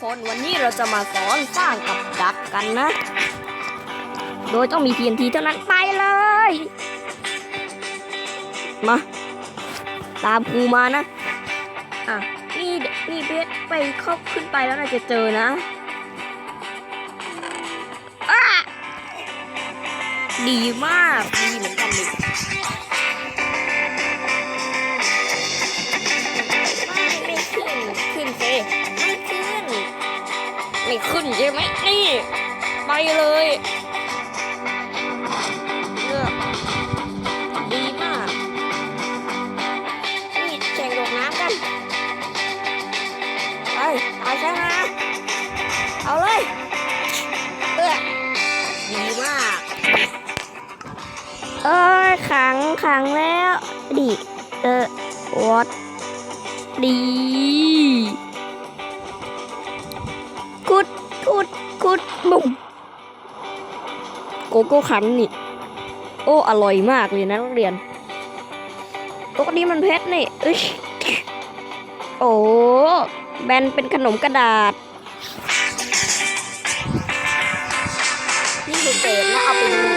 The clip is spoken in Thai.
คนวันนี้เราจะมาสอนสร้างกับดักกันนะ โดยต้องมี TNT เท่านั้นไปเลย มา ตามครูมานะ อะ นี่นี่เบสไปเข้าขึ้นไปแล้วน่าจะเจอนะอะดีมาก ดีเหมือน ไม่ขึ้นใช่ไหมนี่ ไปเลยเลือกดีมาก นี่แข่งลงน้ำกัน ไปเอาใช่ไหมเอาเลยเออดีมากเอ้ยขังขังแล้วดิเออวอดดี ดคุดบุ้มโกโก้คันนี่ โอ้อร่อยมากเลยนะนักเรียนโอ้นี้มันเพชรนี่อึชโอ้แบนเป็นขนมกระดาษ นี่คือเศษนะเอาไปดู